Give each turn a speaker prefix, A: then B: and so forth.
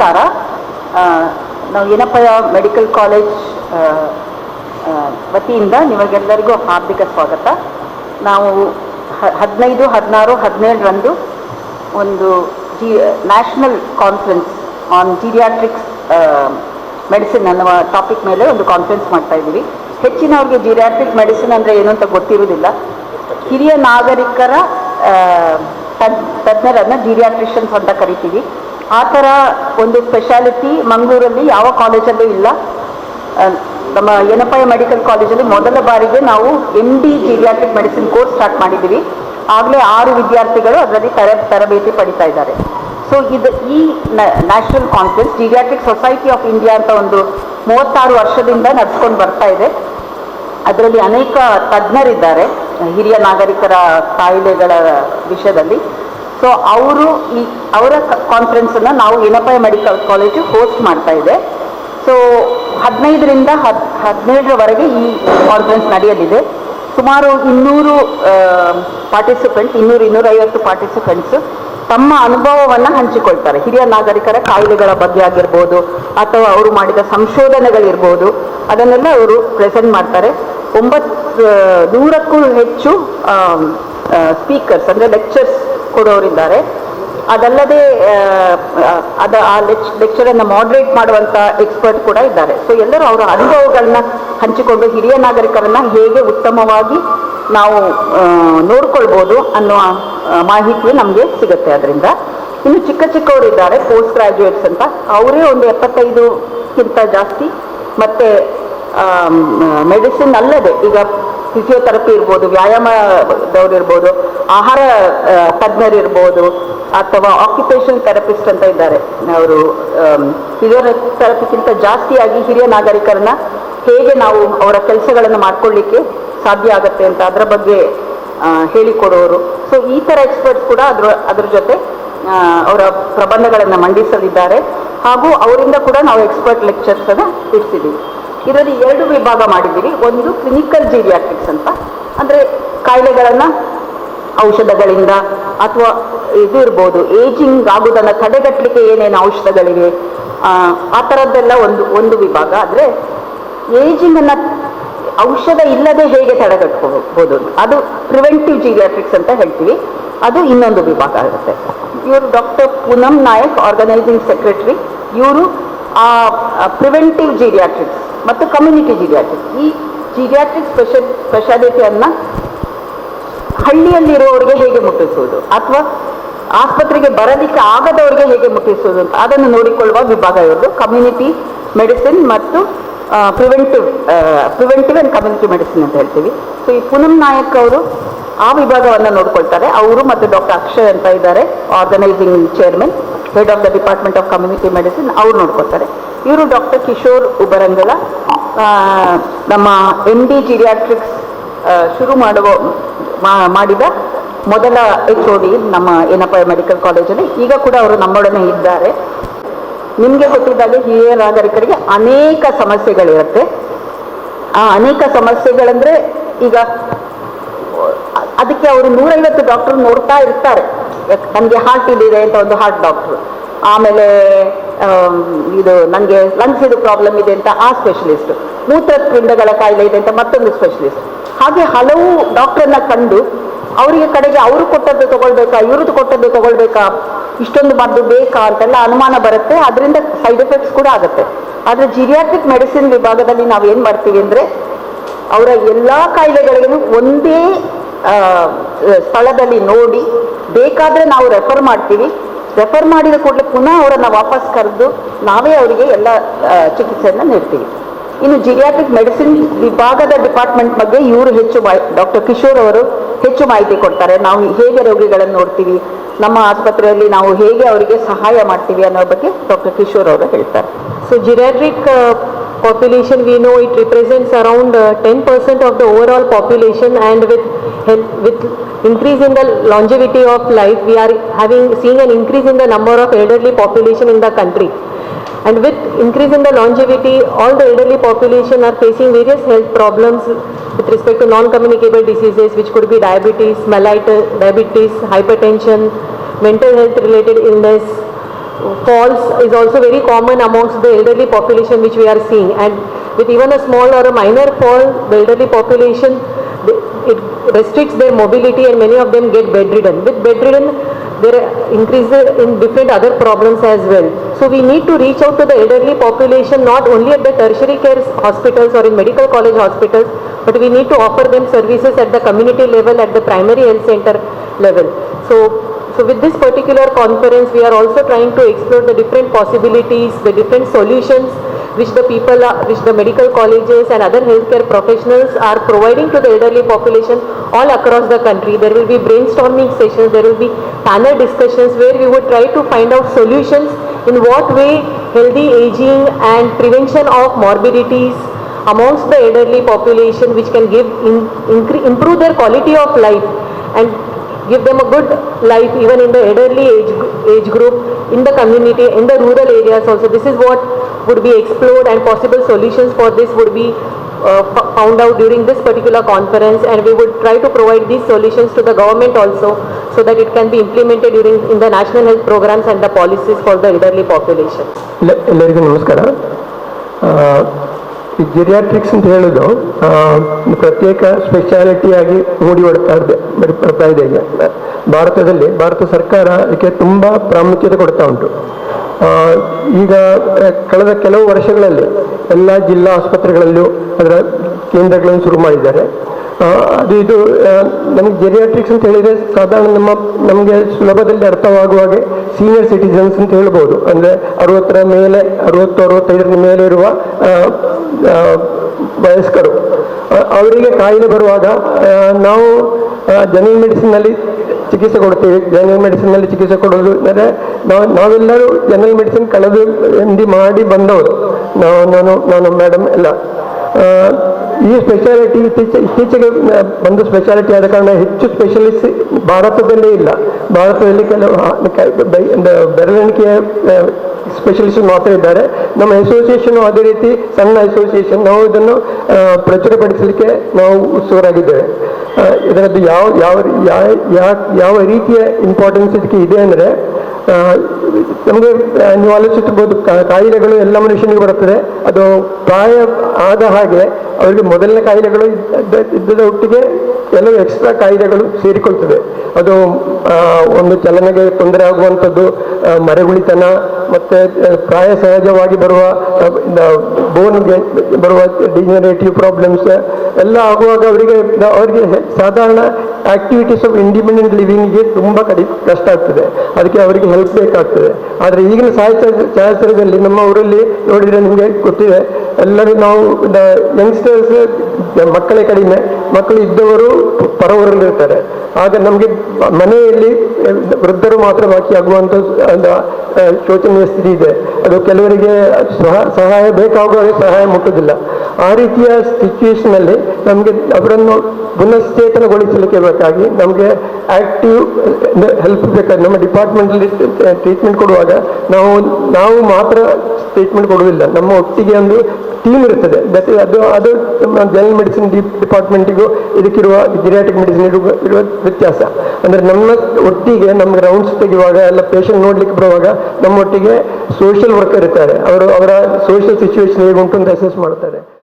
A: ನಮಸ್ಕಾರ. ನಾವು ಏನಪ್ಪಯ medical college ವತಿಯಿಂದ ನಿಮಗೆಲ್ಲರಿಗೂ ಹಾರ್ದಿಕ ಸ್ವಾಗತ. ನಾವು ಹದಿನೈದು, ಹದಿನಾರು, ಹದಿನೇಳರಂದು ಒಂದು G, national conference on geriatrics medicine ಅನ್ನುವ ಟಾಪಿಕ್ ಮೇಲೆ ಒಂದು ಕಾನ್ಫರೆನ್ಸ್ ಮಾಡ್ತಾ ಇದ್ದೀವಿ. ಹೆಚ್ಚಿನವ್ರಿಗೆ ಜೀರಿಯಾಟ್ರಿಕ್ ಮೆಡಿಸಿನ್ ಅಂದರೆ ಏನು ಅಂತ ಗೊತ್ತಿರುವುದಿಲ್ಲ. ಹಿರಿಯ ನಾಗರಿಕರ ತಜ್ಞರನ್ನು ತಜ್- ತಜ್ಞರನ್ನ ಜೀರಿಯಾಟ್ರಿಷನ್ಸ್ ಅಂತ ಕರಿತೀವಿ. ಆ ಥರ ಒಂದು ಸ್ಪೆಷಾಲಿಟಿ ಮಂಗಳೂರಲ್ಲಿ ಯಾವ ಕಾಲೇಜಲ್ಲೂ ಇಲ್ಲ. ನಮ್ಮ ಎನಪಾಯ ಮೆಡಿಕಲ್ ಕಾಲೇಜಲ್ಲಿ ಮೊದಲ ಬಾರಿಗೆ ನಾವು M D geriatric medicine course start ಮಾಡಿದ್ದೀವಿ. ಆಗಲೇ ಆರು ವಿದ್ಯಾರ್ಥಿಗಳು ಅದರಲ್ಲಿ ತರ ತರಬೇತಿ ಪಡಿತಾ ಇದ್ದಾರೆ. ಸೊ ಇದು ಈ national conference geriatric society of India ಅಂತ ಒಂದು ಮೂವತ್ತಾರು ವರ್ಷದಿಂದ ನಡೆಸ್ಕೊಂಡು ಬರ್ತಾ ಇದೆ. ಅದರಲ್ಲಿ ಅನೇಕ ತಜ್ಞರಿದ್ದಾರೆ, ಹಿರಿಯ ನಾಗರಿಕರ ಕಾಯಿಲೆಗಳ ವಿಷಯದಲ್ಲಿ. ಸೊ ಅವರು ಈ ಅವರ ಕಾನ್ಫರೆನ್ಸನ್ನು ನಾವು ಏನಪ್ಪ ಮೆಡಿಕಲ್ ಕಾಲೇಜು ಹೋಸ್ಟ್ ಮಾಡ್ತಾ ಇದೆ. ಸೊ ಹದಿನೈದರಿಂದ ಹದ್, ಹದಿನೇಳರವರೆಗೆ ಈ ಕಾನ್ಫರೆನ್ಸ್ ನಡೆಯಲಿದೆ. ಸುಮಾರು ಇನ್ನೂರು ಪಾರ್ಟಿಸಿಪೆಂಟ್ ಇನ್ನೂರು, ಇನ್ನೂರೈವತ್ತು ಪಾರ್ಟಿಸಿಪೆಂಟ್ಸ್ ತಮ್ಮ ಅನುಭವವನ್ನು ಹಂಚಿಕೊಳ್ತಾರೆ. ಹಿರಿಯ ನಾಗರಿಕರ ಕಾಯಿಲೆಗಳ ಬಗ್ಗೆ ಆಗಿರ್ಬೋದು, ಅಥವಾ ಅವರು ಮಾಡಿದ ಸಂಶೋಧನೆಗಳಿರ್ಬೋದು, ಅದನ್ನೆಲ್ಲ ಅವರು ಪ್ರೆಸೆಂಟ್ ಮಾಡ್ತಾರೆ. ಒಂಬತ್ತು ನೂರಕ್ಕೂ ಹೆಚ್ಚು ಸ್ಪೀಕರ್ಸ್ ಅಂದರೆ ಲೆಕ್ಚರ್ಸ್ ಕೊಡೋರಿದ್ದಾರೆ. ಅದಲ್ಲದೆ ಅದು ಆ, ಲೆಕ್ಚರನ್ನು ಮಾಡ್ರೇಟ್ ಮಾಡುವಂಥ ಎಕ್ಸ್ಪರ್ಟ್ ಕೂಡ ಇದ್ದಾರೆ. ಸೊ ಎಲ್ಲರೂ ಅವರ ಅನುಭವಗಳನ್ನ ಹಂಚಿಕೊಂಡು ಹಿರಿಯ ನಾಗರಿಕರನ್ನ ಹೇಗೆ ಉತ್ತಮವಾಗಿ ನಾವು ನೋಡ್ಕೊಳ್ಬೋದು ಅನ್ನುವ ಮಾಹಿತಿ ನಮಗೆ ಸಿಗುತ್ತೆ ಅದರಿಂದ. ಇನ್ನು ಚಿಕ್ಕ ಚಿಕ್ಕವರಿದ್ದಾರೆ ಪೋಸ್ಟ್ ಗ್ರಾಜ್ಯುಯೇಟ್ಸ್ ಅಂತ. ಅವರೇ ಒಂದು ಎಪ್ಪತ್ತೈದುಕ್ಕಿಂತ ಜಾಸ್ತಿ. ಮತ್ತೆ ಮೆಡಿಸಿನ್ ಅಲ್ಲದೆ ಈಗ ಫಿಸಿಯೋಥೆರಪಿ ಇರ್ಬೋದು ವ್ಯಾಯಾಮದವ್ರು ಇರ್ಬೋದು, ಆಹಾರ ತಜ್ಞರು ತಜ್ಞರಿರ್ಬೋದು ಅಥವಾ ಆಕ್ಯುಪೇಷನ್ ಥೆರಪಿಸ್ಟ್ ಅಂತ ಇದ್ದಾರೆ. ಅವರು ಫಿಸಿಯೋಥೆರಪಿಗಿಂತ ಜಾಸ್ತಿಯಾಗಿ ಹಿರಿಯ ನಾಗರಿಕರನ್ನ ಹೇಗೆ ನಾವು ಅವರ ಕೆಲಸಗಳನ್ನು ಮಾಡ್ಕೊಳ್ಳಿಕ್ಕೆ ಸಾಧ್ಯ ಆಗುತ್ತೆ ಅಂತ ಅದರ ಬಗ್ಗೆ ಹೇಳಿಕೊಡೋರು. ಸೊ ಈ ಥರ ಎಕ್ಸ್ಪರ್ಟ್ಸ್ ಕೂಡ ಅದ್ರ ಅದ್ರ ಜೊತೆ ಅವರ ಪ್ರಬಂಧಗಳನ್ನು ಮಂಡಿಸಲಿದ್ದಾರೆ. ಹಾಗೂ ಅವರಿಂದ ಕೂಡ ನಾವು ಎಕ್ಸ್ಪರ್ಟ್ ಲೆಕ್ಚರ್ಸನ್ನು ಇಡ್ತಿದ್ದೀವಿ ಇದರಲ್ಲಿ ಎರಡು ವಿಭಾಗ ಮಾಡಿದ್ದೀವಿ. ಒಂದು ಕ್ಲಿನಿಕಲ್ ಜೀರಿಯಾಟ್ರಿಕ್ಸ್ ಅಂತ. ಅಂದರೆ ಕಾಯಿಲೆಗಳನ್ನು ಔಷಧಗಳಿಂದ ಅಥವಾ ಇದು ಇರ್ಬೋದು ಏಜಿಂಗ್ ಆಗೋದನ್ನು ತಡೆಗಟ್ಟಲಿಕ್ಕೆ ಏನೇನು ಔಷಧಗಳಿವೆ ಆ, ಆ ಥರದ್ದೆಲ್ಲ ಒಂದು ಒಂದು ವಿಭಾಗ. ಆದರೆ ಏಜಿಂಗನ್ನು ಔಷಧ ಇಲ್ಲದೆ ಹೇಗೆ ತಡೆಗಟ್ಕೋಬಹುದು ಅದು ಪ್ರಿವೆಂಟಿವ್ ಜೀರಿಯಾಟ್ರಿಕ್ಸ್ ಅಂತ ಹೇಳ್ತೀವಿ. ಅದು ಇನ್ನೊಂದು ವಿಭಾಗ ಆಗುತ್ತೆ. ಇವರು doctor Poonam Nayak organising secretary ಇವರು ಆ ಪ್ರಿವೆಂಟಿವ್ ಜೀರಿಯಾಟ್ರಿಕ್ಸ್ ಮತ್ತು ಕಮ್ಯುನಿಟಿ ಜಿಗ್ಯಾಟ್ರಿಕ್ ಈ ಜಿಗ್ಯಾಟ್ರಿಕ್ ಸ್ಪೆಷಲ್ ಸ್ಪೆಷಾಲಿಟಿಯನ್ನು ಹಳ್ಳಿಯಲ್ಲಿರುವವರಿಗೆ ಹೇಗೆ ಮುಟ್ಟಿಸುವುದು? ಅಥವಾ ಆಸ್ಪತ್ರೆಗೆ ಬರಲಿಕ್ಕೆ ಆಗದವರಿಗೆ ಹೇಗೆ ಮುಟ್ಟಿಸುವುದು ಅಂತ? ಅದನ್ನು ನೋಡಿಕೊಳ್ಳುವ ವಿಭಾಗ ಇವರು ಕಮ್ಯುನಿಟಿ ಮೆಡಿಸಿನ್ ಮತ್ತು preventive preventive and community medicine ಅಂತ ಹೇಳ್ತೀವಿ. ಸೊ ಈ ಪೂನಂ ನಾಯಕ್ ಅವರು ಆ ವಿಭಾಗವನ್ನು ನೋಡ್ಕೊಳ್ತಾರೆ. ಅವರು ಮತ್ತು ಡಾಕ್ಟರ್ ಅಕ್ಷಯ್ ಅಂತ ಇದ್ದಾರೆ organising chairman head of the department of community medicine ಅವ್ರು ನೋಡ್ಕೊಳ್ತಾರೆ. ಇವರು ಡಾಕ್ಟರ್ ಕಿಶೋರ್ ಉಬರಂಗಳ ನಮ್ಮ ಎಂ ಡಿ ಜಿರಿಯಾಟ್ರಿಕ್ಸ್ ಶುರು ಮಾಡುವ ಮಾಡಿದ ಮೊದಲ ಎಚ್ ಒ ಡಿ ನಮ್ಮ ಏನಪ್ಪ ಮೆಡಿಕಲ್ ಕಾಲೇಜಲ್ಲಿ ಈಗ ಕೂಡ ಅವರು ನಮ್ಮೊಡನೆ ಇದ್ದಾರೆ. ನಿಮಗೆ ಗೊತ್ತಿದ್ದಾಗೆ ಹಿರಿಯ ನಾಗರಿಕರಿಗೆ ಅನೇಕ ಸಮಸ್ಯೆಗಳಿರುತ್ತೆ. ಆ ಅನೇಕ ಸಮಸ್ಯೆಗಳಂದರೆ ಈಗ ಅದಕ್ಕೆ ಅವರು ನೂರೈವತ್ತು ಡಾಕ್ಟರ್ ನೋಡ್ತಾ ಇರ್ತಾರೆ. ನಮಗೆ ಹಾರ್ಟ್ ಇದೆ ಅಂತ ಒಂದು ಹಾರ್ಟ್ ಡಾಕ್ಟ್ರು ಆಮೇಲೆ ಆಮ್, ಇದು ನನಗೆ ಲಂಗ್ಸ್ ಇದು ಪ್ರಾಬ್ಲಮ್ ಇದೆ ಅಂತ ಆ ಸ್ಪೆಷಲಿಸ್ಟ್ ಮೂತ್ರಪಿಂಡಗಳ ಕಾಯಿಲೆ ಇದೆ ಅಂತ ಮತ್ತೊಂದು ಸ್ಪೆಷಲಿಸ್ಟ್ ಹಾಗೆ ಹಲವು ಡಾಕ್ಟರ್ನ ಕಂಡು ಅವರಿಗೆ ಕಡೆಗೆ ಅವರು ಕೊಟ್ಟದ್ದು ತಗೊಳ್ಬೇಕಾ, ಇವ್ರದ್ದು ಕೊಟ್ಟದ್ದು ತಗೊಳ್ಬೇಕಾ, ಇಷ್ಟೊಂದು ಮದ್ದು ಬೇಕಾ ಅಂತೆಲ್ಲ ಅನುಮಾನ ಬರುತ್ತೆ. ಅದರಿಂದ ಸೈಡ್ ಎಫೆಕ್ಟ್ಸ್ ಕೂಡ ಆಗುತ್ತೆ. ಆದರೆ ಜಿರಿಯಾಟ್ರಿಕ್ ಮೆಡಿಸಿನ್ ವಿಭಾಗದಲ್ಲಿ ನಾವು ಏನು ಮಾಡ್ತೀವಿ ಅಂದರೆ ಅವರ ಎಲ್ಲ ಕಾಯಿಲೆಗಳಿಗೂ ಒಂದೇ ಸ್ಥಳದಲ್ಲಿ ನೋಡಿ, ಬೇಕಾದರೆ ನಾವು ರೆಫರ್ ಮಾಡ್ತೀವಿ. ರೆಫರ್ ಮಾಡಿದ ಕೂಡಲೇ ಪುನಃ ಅವರನ್ನು ವಾಪಸ್ ಕರೆದು ನಾವೇ ಅವರಿಗೆ ಎಲ್ಲ ಚಿಕಿತ್ಸೆಯನ್ನು ನೀಡ್ತೀವಿ. ಇನ್ನು ಜಿರಿಯಾಟ್ರಿಕ್ ಮೆಡಿಸಿನ್ ವಿಭಾಗದ ಡಿಪಾರ್ಟ್ಮೆಂಟ್ ಬಗ್ಗೆ ಇವರು ಹೆಚ್ಚು ಡಾಕ್ಟರ್ ಕಿಶೋರ್ ಅವರು ಹೆಚ್ಚು ಮಾಹಿತಿ ಕೊಡ್ತಾರೆ. ನಾವು ಹೇಗೆ ರೋಗಿಗಳನ್ನು ನೋಡ್ತೀವಿ ನಮ್ಮ ಆಸ್ಪತ್ರೆಯಲ್ಲಿ ನಾವು ಹೇಗೆ ಅವರಿಗೆ ಸಹಾಯ ಮಾಡ್ತೀವಿ ಅನ್ನೋ ಬಗ್ಗೆ ಡಾಕ್ಟರ್ ಕಿಶೋರ್ ಅವರು ಹೇಳ್ತಾರೆ.
B: So uh, population, we know it represents around uh, 10% of the overall population and with with increase in the longevity of life, we are having, seeing an increase in the number of elderly population in the country. And with increase in the longevity, all the elderly population are facing various health problems with respect to non-communicable diseases, which could be diabetes, mellitus, diabetes, hypertension, mental health related illness, falls is also very common amongst the elderly population which we are seeing and with even a small or a minor fall, the elderly population, it restricts their mobility and many of them get bedridden. With bedridden, there are increases in different other problems as well. So we need to reach out to the elderly population not only at the tertiary care hospitals or in medical college hospitals, but we need to offer them services at the community level, at the primary health center level. So so with this particular conference, we are also trying to explore the different possibilities, the different solutions which the people, are, which the medical colleges and other healthcare professionals are providing to the elderly population all across the country. There will be brainstorming sessions, there will be panel discussions where we would try to find out solutions in what way healthy aging and prevention of morbidities amongst the elderly population which can give, in, improve their quality of life and give them a good life even in the elderly age, age group, in the community, in the rural areas also. This is what would be explored and possible solutions for this would be uh, fo- found out during this particular conference and we would try to provide these solutions to the government also so that it can be implemented during in the national health programs and the policies for the elderly population.
C: ಎಲ್ಲ ಎಲ್ಲರಿಗೂ ನಮಸ್ಕಾರ ಆ, ಈ ಜಿರಿಯಾಟ್ರಿಕ್ಸ್ ಅಂತ ಹೇಳೋದು ಪ್ರತ್ಯೇಕ ಸ್ಪೆಷಾಲಿಟಿಯಾಗಿ ಮೂಡಿ ಬರ್ತಾ ಇದೆ, ಬರ್- ಬರ್ತಾ ಇದೆ ಈಗ. ಭಾರತದಲ್ಲಿ, ಭಾರತ ಸರ್ಕಾರ ಇದಕ್ಕೆ ತುಂಬ ಪ್ರಾಮುಖ್ಯತೆ ಕೊಡ್ತಾ ಉಂಟು. ಈಗ ಕಳೆದ ಕೆಲವು ವರ್ಷಗಳಲ್ಲಿ ಎಲ್ಲ ಜಿಲ್ಲಾ ಆಸ್ಪತ್ರೆಗಳಲ್ಲೂ ಅದರ ಕೇಂದ್ರಗಳನ್ನು ಶುರು ಮಾಡಿದ್ದಾರೆ. ಅದು ಇದು ನಮಗೆ ಜೆರಿಯಾಟ್ರಿಕ್ಸ್ ಅಂತ ಹೇಳಿದರೆ ಸಾಧಾರಣ ನಮ್ಮ, ನಮಗೆ ಸುಲಭದಲ್ಲಿ ಅರ್ಥವಾಗುವ ಹಾಗೆ ಸೀನಿಯರ್ ಸಿಟಿಸನ್ಸ್ ಅಂತ ಹೇಳ್ಬೋದು. ಅಂದರೆ ಅರವತ್ತರ ಮೇಲೆ, ಅರವತ್ತು ಅರವತ್ತೈದರ ಮೇಲೆ ಇರುವ ವಯಸ್ಕರು. ಅವರಿಗೆ ಕಾಯಿಲೆ ಬರುವಾಗ ನಾವು ಜನರಲ್ ಮೆಡಿಸಿನ್ನಲ್ಲಿ ಚಿಕಿತ್ಸೆ ಕೊಡ್ತೀವಿ. ಜನರಲ್ ಮೆಡಿಸಿನ್ನಲ್ಲಿ ಚಿಕಿತ್ಸೆ ಕೊಡೋದು ಅಂದರೆ ನಾವು ನಾವೆಲ್ಲರೂ ಜನರಲ್ ಮೆಡಿಸಿನ್ ಕಳೆದು ಎಂದಿ ಮಾಡಿ ಬಂದವರು. ನಾವು ನಾನು ನಾನು ಮೇಡಮ್ ಎಲ್ಲ. ಈ ಸ್ಪೆಷಾಲಿಟಿ ಇತ್ತೀಚೆ ಇತ್ತೀಚೆಗೆ ಬಂದು ಸ್ಪೆಷಾಲಿಟಿ ಆದ ಕಾರಣ ಹೆಚ್ಚು ಸ್ಪೆಷಲಿಸ್ಟ್ ಭಾರತದಲ್ಲೇ ಇಲ್ಲ. ಭಾರತದಲ್ಲಿ ಕೆಲವು ಆ, ಸ್ಪೆಷಲಿಸ್ಟ್ ಮಾತ್ರ ಇದ್ದಾರೆ. ನಮ್ಮ ಅಸೋಸಿಯೇಷನ್ ಅದೇ ರೀತಿ ಸಣ್ಣ ಅಸೋಸಿಯೇಷನ್ ನಾವು ಇದನ್ನು ಪ್ರಚುರಪಡಿಸಲಿಕ್ಕೆ ನಾವು ಉತ್ಸುಕರಾಗಿದ್ದೇವೆ. ಇದರದ್ದು ಯಾವ ಯಾವ ಯಾವ- ರೀತಿಯ ಇಂಪಾರ್ಟೆನ್ಸ್ ಇದಕ್ಕೆ ಇದೆ ಅಂದರೆ ನಮಗೆ ನೀವು ಆಲೋಚಿಸಬಹುದು ಕಾಯಿಲೆಗಳು ಎಲ್ಲ ಮನುಷ್ಯನಿಗೆ ಬರುತ್ತದೆ. ಅದು ಪ್ರಾಯ ಆದ ಹಾಗೆ ಅವರಿಗೆ ಮೊದಲನೇ ಕಾಯಿಲೆಗಳು ಇದ್ದ- ಇದ್ದದ ಒಟ್ಟಿಗೆ ಕೆಲವು ಎಕ್ಸ್ಟ್ರಾ ಕಾಯಿಲೆಗಳು ಸೇರಿಕೊಳ್ತದೆ. ಅದು ಒಂದು ಚಲನೆಗೆ ತೊಂದರೆ ಆಗುವಂಥದ್ದು ಮರೆಗುಳಿತನ, ಮತ್ತೆ ಪ್ರಾಯ ಸಹಜವಾಗಿ ಬರುವ ಬೋನ್ಗೆ ಬರುವ ಡಿಜನರೇಟಿವ್ ಪ್ರಾಬ್ಲಮ್ಸ್ ಎಲ್ಲ ಆಗುವಾಗ ಅವರಿಗೆ ಅವರಿಗೆ ಸಾಧಾರಣ ಆಕ್ಟಿವಿಟೀಸ್ ಆಫ್ ಇಂಡಿಪೆಂಡೆಂಟ್ ಲಿವಿಂಗ್ಗೆ ತುಂಬ ಕಡಿ, ಕಷ್ಟ ಆಗ್ತದೆ. ಅದಕ್ಕೆ ಅವರಿಗೆ ಹೆಲ್ಪ್ ಬೇಕಾಗ್ತದೆ. ಆದರೆ ಈಗಿನ ಸಾಹಿತ್ಯ ಛಾಯಾಚಿತ್ರದಲ್ಲಿ ನಮ್ಮ ಊರಲ್ಲಿ ನೋಡಿದರೆ ನಿಮಗೆ ಗೊತ್ತಿದೆ ಎಲ್ಲರೂ ನಾವು ಯಂಗ್ಸ್ಟರ್ಸ್ ಮಕ್ಕಳೇ ಕಡಿಮೆ, ಮಕ್ಕಳು ಇದ್ದವರು ಪರವರಲ್ಲಿ ಇರ್ತಾರೆ ಆಗ ನಮಗೆ ಮನೆಯಲ್ಲಿ ವೃದ್ಧರು ಮಾತ್ರ ಬಾಕಿ ಆಗುವಂಥ ಶೋಚನೀಯ ಸ್ಥಿತಿ ಇದೆ. ಅದು ಕೆಲವರಿಗೆ ಸಹ- ಸಹಾಯ ಬೇಕಾಗುವ ಸಹಾಯ ಮುಟ್ಟುವುದಿಲ್ಲ ಆ ರೀತಿಯ ಸಿಚುವೇಶನ್ ಅಲ್ಲಿ ನಮಗೆ ಅವರನ್ನು ಪುನಶ್ಚೇತನಗೊಳಿಸಲಿಕ್ಕೆ ಬೇಕಾಗಿ ನಮಗೆ ಆಕ್ಟಿವ್ ಹೆಲ್ಪ್ ಬೇಕಾಗಿ, ನಮ್ಮ ಡಿಪಾರ್ಟ್ಮೆಂಟಲ್ಲಿ ಟ್ರೀಟ್ಮೆಂಟ್ ಕೊಡುವಾಗ ನಾವು ನಾವು ಮಾತ್ರ ಟ್ರೀಟ್ಮೆಂಟ್ ಕೊಡುವುದಿಲ್ಲ. ನಮ್ಮ ಒಟ್ಟಿಗೆ ಒಂದು ಟೀಮ್ ಇರ್ತದೆ ಜೊತೆ ಅದು ಅದು ನಮ್ಮ ಜನರಲ್ ಮೆಡಿಸಿನ್ ಡಿಪಾರ್ಟ್ಮೆಂಟಿಗೂ ಇದಕ್ಕಿರುವ ಜಿರಿಯಾಟಿಕ್ ಮೆಡಿಸಿನ್ ಇರುವ ವ್ಯತ್ಯಾಸ. ಅಂದರೆ ನಮ್ಮ ಒಟ್ಟಿಗೆ ನಮ್ಗೆ ರೌಂಡ್ಸ್ ತೆಗೆಯುವಾಗ, ಎಲ್ಲ ಪೇಷಂಟ್ ನೋಡ್ಲಿಕ್ಕೆ ಬರುವಾಗ ನಮ್ಮೊಟ್ಟಿಗೆ ಸೋಷಿಯಲ್ ವರ್ಕರ್ ಇರ್ತಾರೆ. ಅವರು ಅವರ ಸೋಷಿಯಲ್ ಸಿಚುವೇಶನ್ ಹೇಗುಂಟು ಅಂತ ಅಸೆಸ್ ಮಾಡ್ತಾರೆ